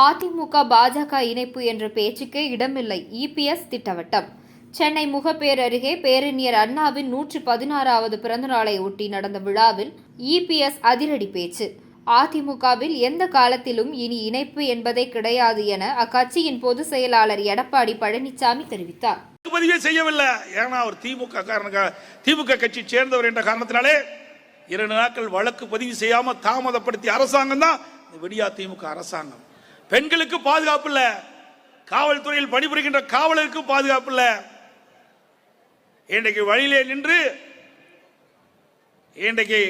அதிமுக பாஜக இணைப்பு என்ற பேச்சுக்கே இடமில்லை. இபிஎஸ் திட்டவட்டம். சென்னை முகப்பேர் அருகே பேரறிஞர் அண்ணாவின் நூற்றி பதினாறாவது பிறந்தநாளை ஒட்டி நடந்த விழாவில் இபிஎஸ் அதிரடி பேச்சு. அதிமுகவில் எந்த காலத்திலும் இனி இணைப்பு என்பதே கிடையாது என அக்கட்சியின் பொதுச் செயலாளர் எடப்பாடி பழனிசாமி தெரிவித்தார். பதிவே செய்யவில்லை. ஏன்னா அவர் திமுக காரணங்க திமுக கட்சி சேர்ந்தவர் என்ற காரணத்தினாலே இரண்டு நாட்கள் வழக்கு பதிவு செய்யாம தாமதப்படுத்திய அரசாங்கம் தான் விடியா திமுக அரசாங்கம். பெண்களுக்கு பாதுகாப்பு இல்ல. காவல்துறையில் பணிபுரிகின்ற காவலருக்கு பாதுகாப்பு இல்ல. இன்றைக்கு வழியிலே நின்று இன்றைக்கு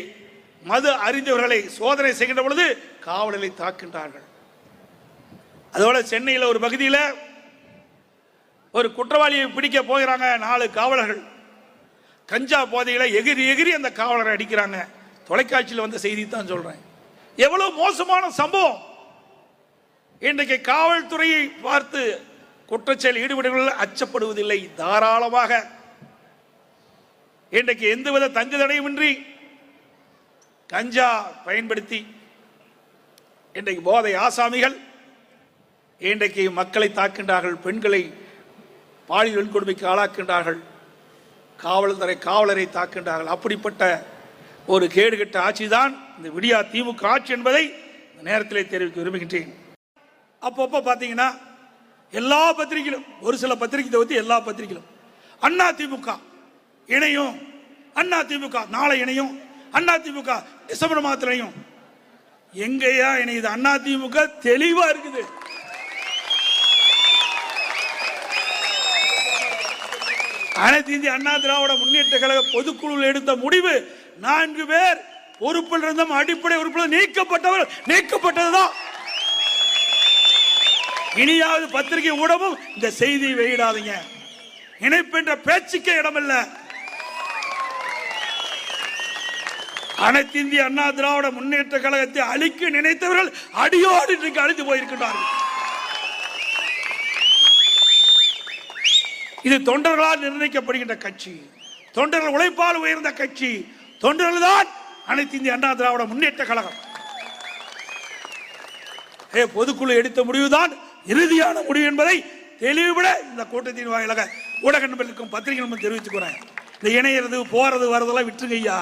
மது அறிந்தவர்களை சோதனை செய்கின்ற பொழுது காவலரை தாக்கின்றார்கள் அதோட சென்னையில் ஒரு பகுதியில் ஒரு குற்றவாளியை பிடிக்க போகிறாங்க நாலு காவலர்கள். கஞ்சா போதையில் எகிரி எகிரி அந்த காவலரை அடிக்கிறாங்க. தொலைக்காட்சியில் வந்த செய்தி தான் சொல்றேன். எவ்வளவு மோசமான சம்பவம். இன்றைக்கு காவல்துறையை பார்த்து குற்றச்செயல் ஈடுபடுவதில் அச்சப்படுவதில்லை தாராளமாக. இன்றைக்கு எந்தவித தங்கு தடையுமின்றி கஞ்சா பயன்படுத்தி இன்றைக்கு போதை ஆசாமிகள் இன்றைக்கு மக்களை தாக்கின்றார்கள் பெண்களை பாலியல் வன்கொடுமைக்கு ஆளாக்கின்றார்கள் காவல்துறை காவலரை தாக்கின்றார்கள் அப்படிப்பட்ட ஒரு கேடுகட்ட ஆட்சி தான் இந்த விடியா திமுக ஆட்சி என்பதை நேரத்திலே தெரிவிக்க விரும்புகின்றேன். அப்பப்போ பார்த்தீங்கன்னா எல்லா பத்திரிகையிலும் ஒரு சில பத்திரிகை தவிர்த்து எல்லா பத்திரிகையிலும் அண்ணா திமுக இணையும் அண்ணா திமுக நாளை இணையும் அண்ணா திமுக டிசம்பர் மாதத்துலையும் எங்கேயா இணையுது? அண்ணா திமுக தெளிவா இருக்குது. அனைத்து இந்திய அண்ணா திராவிட முன்னேற்ற கழக பொதுக்குழுவில் எடுத்த முடிவு நான்கு பேர் பொறுப்பில் இருந்தும் அடிப்படை உறுப்பினர் நீக்கப்பட்டவர் நீக்கப்பட்டதுதான். இனியாவது பத்திரிகை ஊடகம் இந்த செய்தியை வெளியிடாதீங்க. இணைப்பு என்ற பேச்சுக்கே இடமில்ல. அனைத்து இந்திய அண்ணா திராவிட முன்னேற்ற கழகத்தை அழிக்க நினைத்தவர்கள் அடியோடு இன்றைக்கு அழிந்து போயிருக்கிறார்கள் இது தொண்டர்களால் நிர்ணயிக்கப்படுகின்ற கட்சி. தொண்டர்கள் உழைப்பால் உயர்ந்த கட்சி. தொண்டர்கள் தான் அனைத்து இந்திய அண்ணா திராவிட முன்னேற்ற கழகம். ஏ பொதுக்குழு எடுத்த முடிவுதான் இறுதியான முடிவு என்பதை தெளிவுபட இந்த கூட்டத்தின் வாயிலாக ஊடக நண்பர்களுக்கும் பத்திரிகை நண்பர் தெரிவித்துக்கிறேன் இந்த இணையிறது போறது வரதெல்லாம் விட்டுருங்க ஐயா.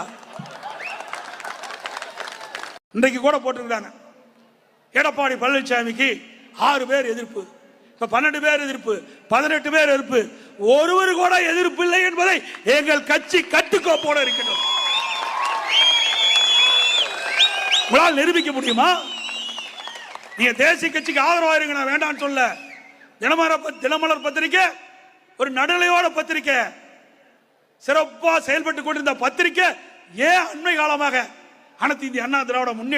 இன்றைக்கு கூட போட்டிருக்கிறாங்க. எடப்பாடி பழனிசாமிக்கு ஆறு பேர் எதிர்ப்பு. இப்ப பன்னெண்டு பேர் எதிர்ப்பு பதினெட்டு பேர் எதிர்ப்பு. ஒருவர் கூட எதிர்ப்பு இல்லை என்பதை எங்கள் கட்சி கட்டுக்கோப்போட இருக்கணும் உங்களால் நிரூபிக்க முடியுமா? நீங்க தேசிய கட்சிக்கு ஆதரவா இருங்க நான் வேண்டாம்னு சொல்ல. தினமர தினமலர் பத்திரிக்கை ஒரு நடுநிலையோட பத்திரிக்கை. சிறப்பா செயல்பட்டு கொண்டிருந்த பத்திரிக்கை ஏன் அண்மை காலமாக அனைத்து இந்திய அண்ணா திராவிட முன்னேற்ற